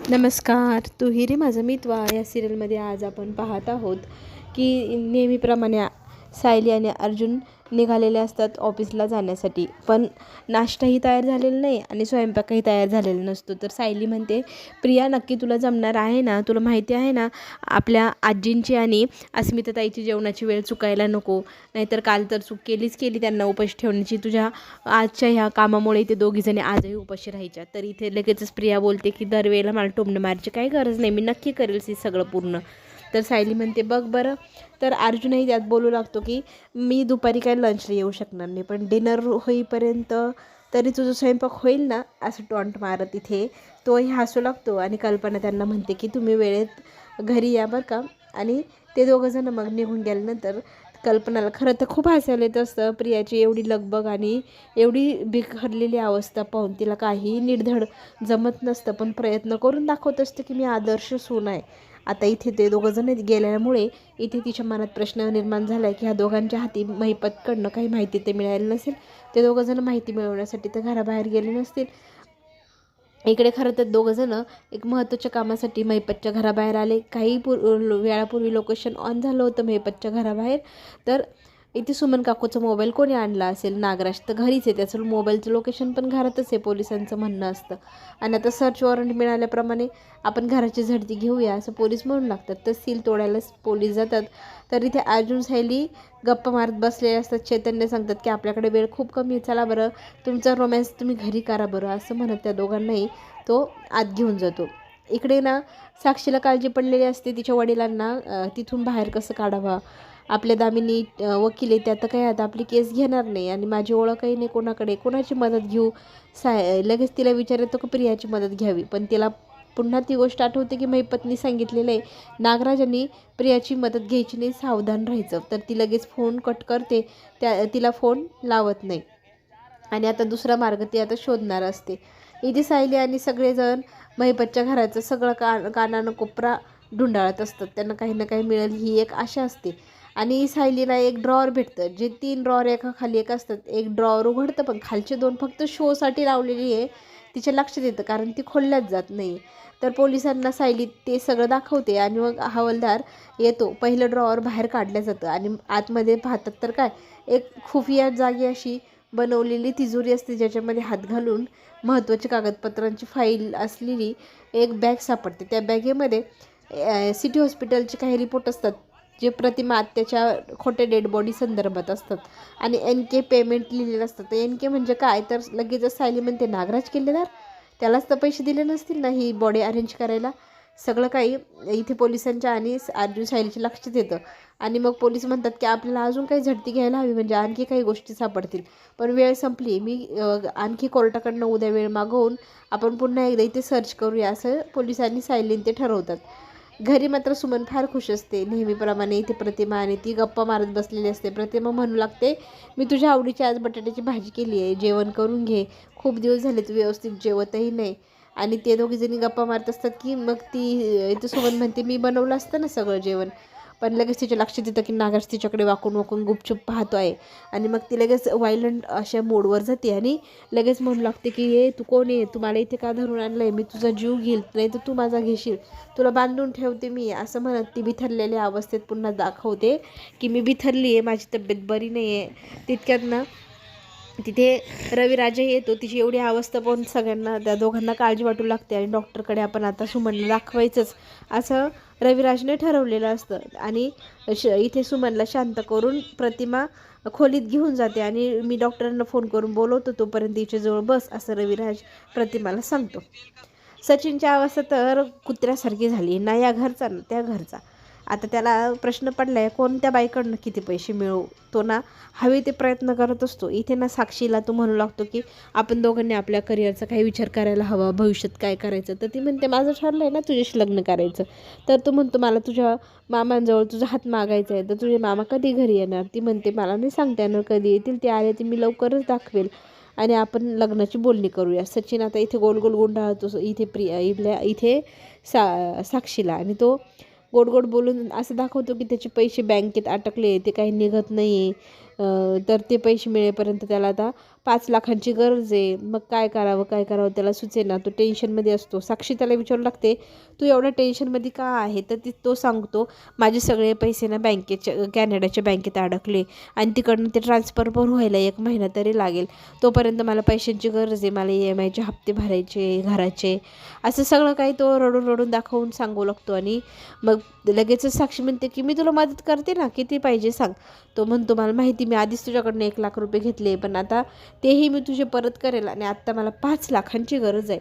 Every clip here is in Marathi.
नमस्कार तू हिरे माझं मित्वा या सिरियलमध्ये आज आपण पाहत आहोत की नेहमीप्रमाणे सायली आणि अर्जुन निघालेले असतात ऑफिसला जाण्यासाठी. पण नाश्ताही तयार झालेला नाही आणि स्वयंपाकही तयार झालेला नसतो. तर सायली म्हणते प्रिया नक्की तुला जमणार आहे ना? तुला माहिती आहे ना आपल्या आजींची आणि अस्मिताताईची जेवणाची वेळ चुकायला नको. नाहीतर काल तर चूक केलीच केली त्यांना उपाशी ठेवण्याची. तुझ्या आजच्या ह्या कामामुळे ते दोघीजणी आजही उपाशी राहायच्या. तर इथे लगेचच प्रिया बोलते की दरवेळेला मला टोमणं मारायची काही गरज नाही. मी नक्की करेल सी सगळं पूर्ण. तर सायली म्हणते बघ बरं. तर अर्जुनही त्यात बोलू लागतो की मी दुपारी काय लंचला येऊ शकणार नाही पण डिनर होईपर्यंत तरी तुझं स्वयंपाक होईल ना? असं टॉन्ट मारत इथे. तोही हसू लागतो आणि कल्पना त्यांना म्हणते की तुम्ही वेळेत घरी या बरं का? आणि ते दोघंजणं मग निघून गेल्यानंतर कल्पनाला खरं तर खूप हसायला येत असतं. प्रियाची एवढी लगबग आणि एवढी बिखरलेली अवस्था पाहून तिला काही निर्धड जमत नसतं. पण प्रयत्न करून दाखवत असतं की मी आदर्श सून आहे. आता इथे ते दोघंजण गेल्यामुळे इथे तिच्या मनात प्रश्न निर्माण झाला आहे की ह्या दोघांच्या हाती महिपतकडनं काही माहिती ते मिळाली नसेल. ते दोघंजणं माहिती मिळवण्यासाठी तर घराबाहेर गेले नसतील. इकडे खरं तर दोघंजणं एक महत्त्वाच्या कामासाठी महिपतच्या घराबाहेर आले. काही पूर वेळापूर्वी लोकेशन ऑन झालं होतं महिपतच्या घराबाहेर. तर इथे सुमन काकूचा मोबाईल कोणी आणला असेल? नागराज तर घरीच आहे. त्याचं मोबाईलचं लोकेशन पण घरातच आहे पोलिसांचं म्हणणं असतं. आणि आता सर्च वॉरंट मिळाल्याप्रमाणे आपण घराची झडती घेऊया असं पोलीस म्हणून लागतात. तर सील तोडायला पोलीस जातात. तर इथे अर्जुन सायली गप्पा मारत बसलेले असतात. चैतन्य सांगतात की आपल्याकडे वेळ खूप कमी आहे. चला बरं. तुमचा रोमॅन्स तुम्ही घरी करा बरं. असं म्हणत त्या दोघांनाही तो आत घेऊन जातो. इकडे ना साक्षीला काळजी पडलेली असते तिच्या वडिलांना. तिथून बाहेर कसं काढावा? आपल्या दामिनी वकील आहे त्यात काही आता आपली केस घेणार नाही आणि माझी ओळखही नाही कोणाकडे कोणाची मदत घेऊ? साय लगेच तिला विचार येतो की प्रियाची मदत घ्यावी. पण तिला पुन्हा ती गोष्ट आठवते की माझी पत्नी सांगितलेलं आहे नागराजांनी प्रियाची मदत घ्यायची नाही सावधान राहायचं. तर ती लगेच फोन कट करते त्या तिला फोन लावत नाही. आणि आता दुसरा मार्ग ती आता शोधणार असते. इथे सायली आणि सगळेजण महिपतच्या घराचं सगळं का कानानं कोपरा ढुंडाळत असतात. त्यांना काही ना काही मिळेल ही एक आशा असते. आणि सायलीला एक ड्रॉवर भेटतं. जे तीन ड्रॉवर एका खाली एक असतात एक ड्रॉवर उघडतं पण खालचे दोन फक्त शोसाठी लावलेली आहे तिच्या लक्षात येतं कारण ती खोलल्याच जात नाही. तर पोलिसांना सायली ते सगळं दाखवते आणि मग हवालदार येतो. पहिलं ड्रॉवर बाहेर काढलं जातं आणि आतमध्ये पाहतात तर काय एक खुफिया जागी अशी बनवलेली तिजोरी असते ज्याच्यामध्ये हात घालून महत्त्वाच्या कागदपत्रांची फाईल असलेली एक बॅग सापडते. त्या बॅगेमध्ये सिटी हॉस्पिटलचे काही रिपोर्ट असतात. जे प्रतिमा आत्याच्या खोटे डेड बॉडी संदर्भात असतात. आणि एन के पेमेंट लिहिलेलं असतं. तर एन के म्हणजे काय? तर लगेचच सायली म्हणते नागराज किल्लेदार? त्यालाच तर पैसे दिले नसतील ना ही बॉडी अरेंज करायला? सगळं काही इथे पोलिसांच्या आणि अर्जुन सायलीच्या लक्षात येतं. आणि मग पोलीस म्हणतात की आपल्याला अजून काही झडती घ्यायला हवी म्हणजे आणखी काही गोष्टी सापडतील. पण वेळ संपली. मी आणखी कोर्टाकडनं उद्या वेळ मागवून आपण पुन्हा एकदा इथे सर्च करूया असं पोलिसांनी सायलीन ते ठरवतात. घरी मात्र सुमन फार खुश असते. नेहमीप्रमाणे इथे प्रतिमा आणि ती गप्पा मारत बसलेली असते. प्रतिमा म्हणू लागते मी तुझ्या आवडीची आज बटाट्याची भाजी केली आहे. जेवण करून घे. खूप दिवस झाले तू व्यवस्थित जेवतही नाही. आणि ते दोघीजणी गप्पा मारत असतात की मग ती इथं सुमन म्हणते मी बनवलं असतं ना सगळं जेवण. पण लगेच तिच्या लक्षात येतं की नागाश तिच्याकडे वाकून वाकून गुपचूप पाहतो आहे. आणि मग ती लगेच वायलंट अशा मोडवर जाते आणि लगेच म्हणू लागते की ये तू कोण आहे? तू मला इथे का धरून आणलं आहे मी तुझा जीव घेईल नाही तर तू माझा घेशील. तुला बांधून ठेवते मी असं म्हणत ती बिथरलेल्या अवस्थेत पुन्हा दाखवते की मी बिथरली आहे माझी तब्येत बरी नाही आहे. तितक्यात ना तिथे रविराजे येतो तिची एवढी अवस्था पाहून सगळ्यांना त्या दोघांना काळजी वाटू लागते आणि डॉक्टरकडे आपण आता सुमनला दाखवायचंच. असं रविराजने ठरवलेलं असतं. आणि श इथे सुमनला शांत करून प्रतिमा खोलीत घेऊन जाते आणि मी डॉक्टरांना फोन करून बोलवतो तोपर्यंत तिच्याजवळ बस असं रविराज प्रतिमाला सांगतो. सचिनच्या अवस्था तर कुत्र्यासारखी झाली. ना या घरचा ना त्या घरचा. आता त्याला प्रश्न पडला आहे कोणत्या बाईकडनं किती पैसे मिळवू तो ना हवे ते प्रयत्न करत असतो. इथे ना साक्षीला तो म्हणू लागतो की आपण दोघांनी आपल्या करिअरचा काही विचार करायला हवा भविष्यात काय करायचं? तर ती म्हणते माझं ठरलं आहे ना तुझ्याशी लग्न करायचं. तर तो म्हणतो मला तुझ्या मामांजवळ तुझा हात मागायचा आहे. तर तुझे मामा कधी घरी येणार? ती म्हणते मला नाही सांगता येणार कधी येतील. ते आले ते मी लवकरच दाखवेल आणि आपण लग्नाची बोलणी करूया. सचिन आता इथे गोल गोल गुंडाळतो इथे प्रिया इथल्या इथे सा साक्षीला आणि तो गोड गोड बोलून असं दाखवतो की त्याचे पैसे बँकेत अटकले ते काही निघत नाही आहे तर ते पैसे मिळेपर्यंत त्याला आता पाच लाखांची गरज आहे. मग काय करावं काय करावं त्याला सुचेना. तो टेन्शनमध्ये असतो. साक्षी त्याला विचारू लागते तू एवढ्या टेन्शनमध्ये का आहे? तर ती तो सांगतो माझे सगळे पैसे ना बँकेच्या कॅनडाच्या बँकेत अडकले आणि तिकडनं ते ट्रान्सफर पण व्हायला एक महिना तरी लागेल. तोपर्यंत मला पैशांची गरज आहे. मला ई एम आयचे हप्ते भरायचे घराचे. असं सगळं काही तो रडून रडून दाखवून सांगू लागतो आणि मग लगेचच साक्षी म्हणते की मी तुला मदत करते ना किती पाहिजे सांग. तो म्हणतो मला माहिती मी आधीच तुझ्याकडनं एक लाख रुपये घेतले पण आता तेही मी तुझे परत करेल आणि आत्ता मला पाच लाखांची गरज आहे.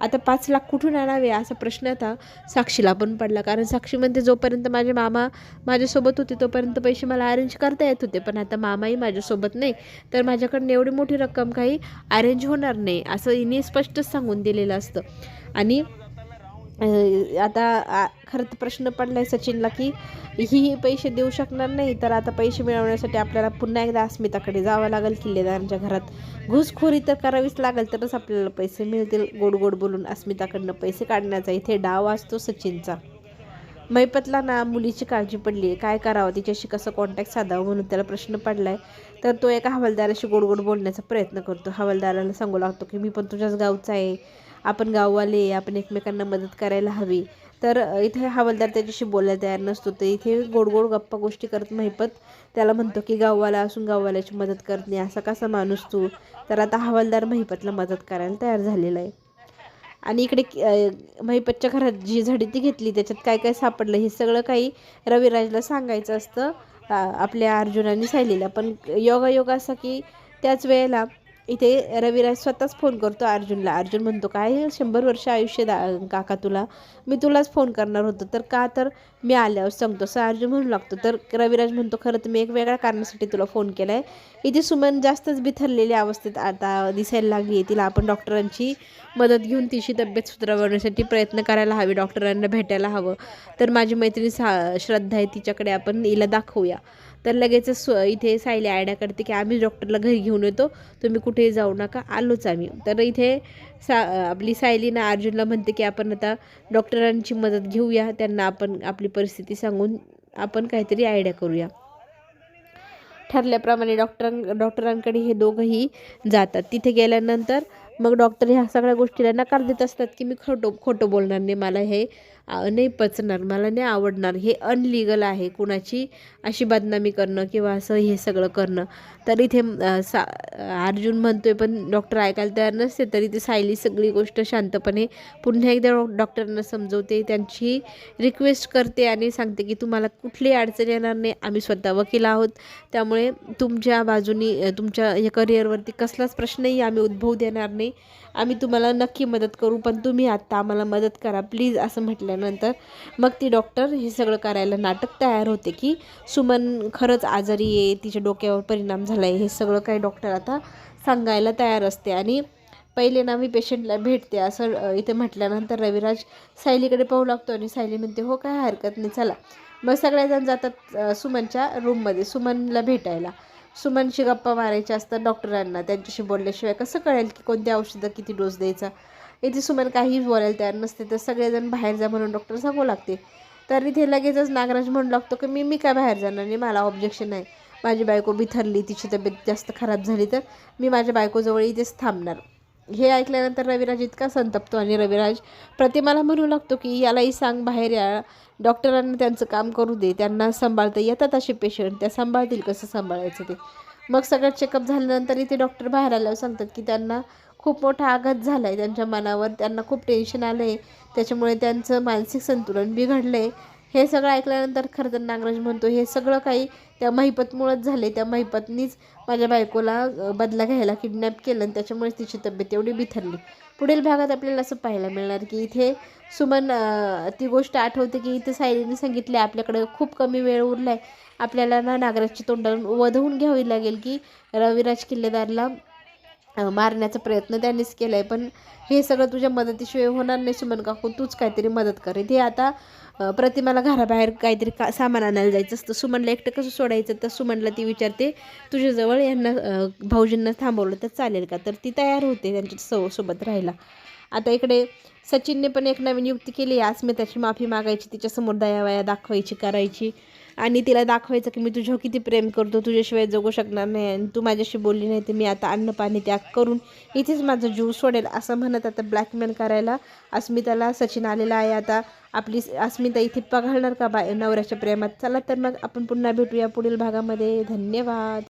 आता पाच लाख कुठून आणावे असा प्रश्न आता साक्षीला पण पडला. कारण साक्षी म्हणते जोपर्यंत माझे मामा माझ्यासोबत होते तोपर्यंत पैसे मला अरेंज करता येत होते पण आता मामाही माझ्यासोबत नाही. तर माझ्याकडनं एवढी मोठी रक्कम काही अरेंज होणार नाही असं हिने स्पष्टच सांगून दिलेलं असतं. आणि आता खरं तर प्रश्न पडला आहे सचिनला की ही पैसे देऊ शकणार नाही तर आता पैसे मिळवण्यासाठी आपल्याला पुन्हा एकदा अस्मिताकडे जावं लागेल किल्लेदारांच्या घरात. घुसखोरी तर करावीच लागेल तरच आपल्याला पैसे मिळतील गोड गोड बोलून अस्मिताकडनं पैसे काढण्याचा इथे डाव असतो सचिनचा. मैपतला ना मुलीची काळजी पडली आहे काय करावं तिच्याशी कसं कॉन्टॅक्ट साधावं म्हणून त्याला प्रश्न पडला आहे तर तो एका हवालदाराशी गोड गोड बोलण्याचा प्रयत्न करतो. हवालदाराला सांगू लागतो की मी पण तुझ्याच गावचा आहे आपण गाववाले आपण एकमेकांना मदत करायला हवी. तर इथे हवालदार त्याच्याशी बोलायला तयार नसतो. तर इथे गोड गोड गप्पा गोष्टी करत महिपत त्याला म्हणतो की गाववाला असून गाववाल्याची मदत करत नाही. असा कसा माणूस तू? तर आता हवालदार महिपतला मदत करायला तयार झालेला आहे. आणि इकडे महिपतच्या घरात जी झडती घेतली त्याच्यात काय काय सापडलं हे सगळं काही रविराजला सांगायचं असतं आपल्या अर्जुनाने सायलीला पण योगायोग असा की त्याच वेळेला इथे रविराज स्वतःच फोन करतो अर्जुनला. अर्जुन म्हणतो काय शंभर वर्ष आयुष्य दा काका तुला? मी तुलाच फोन करणार होतो. तर का तर मी आल्यावर सांगतो. असं अर्जुन म्हणू लागतो. तर रविराज म्हणतो खरं तर मी एक वेगळ्या कारणासाठी तुला फोन केला आहे इथे सुमन जास्तच बिथरलेल्या अवस्थेत आता दिसायला लागली आहे. तिला आपण डॉक्टरांची मदत घेऊन तिची तब्येत सुधारवण्यासाठी प्रयत्न करायला हवे. डॉक्टरांना भेटायला हवं. तर माझी मैत्रीण सा श्रद्धा आहे. तिच्याकडे आपण हिला दाखवूया. तर लगेचच स्व इथे सायली आयडिया करते की आम्ही डॉक्टरला घरी घेऊन येतो. तुम्ही कुठेही जाऊ नका आलोच आम्ही. तर इथे सा आपली सायली ना अर्जुनला म्हणते की आपण आता डॉक्टरांची मदत घेऊया त्यांना आपण आपली परिस्थिती सांगून आपण काहीतरी आयडिया करूया. ठरल्याप्रमाणे डॉक्टरां डॉक्टरांकडे हे दोघंही जातात. तिथे गेल्यानंतर मग डॉक्टर ह्या सगळ्या गोष्टीला नकार देत असतात की मी खोटं खोटं बोलणार नाही मला हे नाही पचणार. मला नाही आवडणार. हे अनलिगल आहे. कुणाची अशी बदनामी करणं किंवा असं हे सगळं करणं. तर इथे सा अर्जुन म्हणतोय पण डॉक्टर ऐकायला तयार नसते तरी ते सायली सगळी गोष्ट शांतपणे पुन्हा एकदा डॉ डॉक्टरांना समजवते. त्यांची रिक्वेस्ट करते आणि सांगते की तुम्हाला कुठली अडचण येणार नाही. आम्ही स्वतः वकील आहोत. त्यामुळे तुमच्या बाजूनी तुमच्या या करिअरवरती कसलाच प्रश्नही आम्ही उद्भवू देणार नाही. आम्ही तुम्हाला नक्की मदत करू पण तुम्ही आत्ता आम्हाला मदत करा. प्लीज असं झाल्यानंतर मग ती डॉक्टर हे सगळं करायला नाटक तयार होते की सुमन खरंच आजारी आहे तिच्या डोक्यावर परिणाम झाला आहे हे सगळं काही डॉक्टर आता सांगायला तयार असते. आणि पहिले ना मी पेशंटला भेटते असं इथे म्हटल्यानंतर रविराज सायलीकडे पाहू लागतो आणि सायली म्हणते हो काय हरकत नाही चला. मग सगळेजण जातात सुमनच्या रूममध्ये सुमनला भेटायला. सुमनशी गप्पा मारायच्या असतात डॉक्टरांना त्यांच्याशी बोलल्याशिवाय. कसं कळेल की कोणत्या औषधं किती डोस द्यायचा? इथे सुमन काहीच बोलायला तयार नसते. तर सगळेजण बाहेर जा म्हणून डॉक्टर सांगू लागते. तर इथे लगेचच नागराज म्हणू लागतो की मी मी काय बाहेर जाणार नाही? मला ऑब्जेक्शन आहे माझी बायको बिथरली तिची तब्येत जास्त खराब झाली तर मी माझ्या बायकोजवळ इथेच थांबणार. हे ऐकल्यानंतर रविराज इतका संतप्तो आणि रविराज प्रतिमाला म्हणू लागतो की यालाही सांग बाहेर या. डॉक्टरांना त्यांचं काम करू दे. त्यांना सांभाळता येतात असे पेशंट त्या सांभाळतील कसं सांभाळायचं ते. मग सगळं चेकअप झाल्यानंतर इथे डॉक्टर बाहेर आल्यावर सांगतात की त्यांना खूप मोठा आघात झाला आहे त्यांच्या मनावर. त्यांना खूप टेन्शन आलं आहे त्याच्यामुळे त्यांचं मानसिक संतुलन बिघडलं आहे हे सगळं ऐकल्यानंतर खरं तर नागराज म्हणतो हे सगळं काही त्या महिपतमुळंच झाले त्या महिपतनीच माझ्या बायकोला बदला घ्यायला किडनॅप केलं आणि त्याच्यामुळेच तिची तब्येत एवढी बिथरली. पुढील भागात आपल्याला असं पाहायला मिळणार की इथे सुमन ती गोष्ट आठवते की इथे सायलीने सांगितले आपल्याकडे खूप कमी वेळ उरला आहे आपल्याला ना नागराजची तोंडावरून वधवून घ्यावी लागेल की रविराज किल्लेदारला मारण्याचा प्रयत्न त्यांनीच केला आहे पण हे सगळं तुझ्या मदतीशिवाय होणार नाही सुमन काकू. तूच काहीतरी मदत कर. ते आता प्रतिमाला घराबाहेर काहीतरी का सामान आणायला जायचं असतं. सुमनला एकटं कसं सोडायचं? तर सुमनला ती विचारते तुझ्याजवळ यांना भाऊजींना थांबवलं तर चालेल का? तर ती तयार होते त्यांच्या सो सोबत राहायला. आता इकडे सचिनने पण एक नवीन युक्ती केली आहे. अस्मिताची माफी मागायची तिच्यासमोर दयावया दाखवायची करायची. आणि तिला दाखवायचं की मी तुझ्यावर किती प्रेम करतो तुझ्याशिवाय जगू शकणार नाही आणि तू माझ्याशी बोलली नाही तर मी आता अन्न पाणी त्याग करून इथेच माझा जीव सोडेल असं म्हणत आता ब्लॅकमेल करायला अस्मिताला सचिन आलेला आहे. आता आपली अस्मिता इथे पघळणार का बा नवऱ्याच्या प्रेमात? चला तर मग आपण पुन्हा भेटूया पुढील भागामध्ये. धन्यवाद.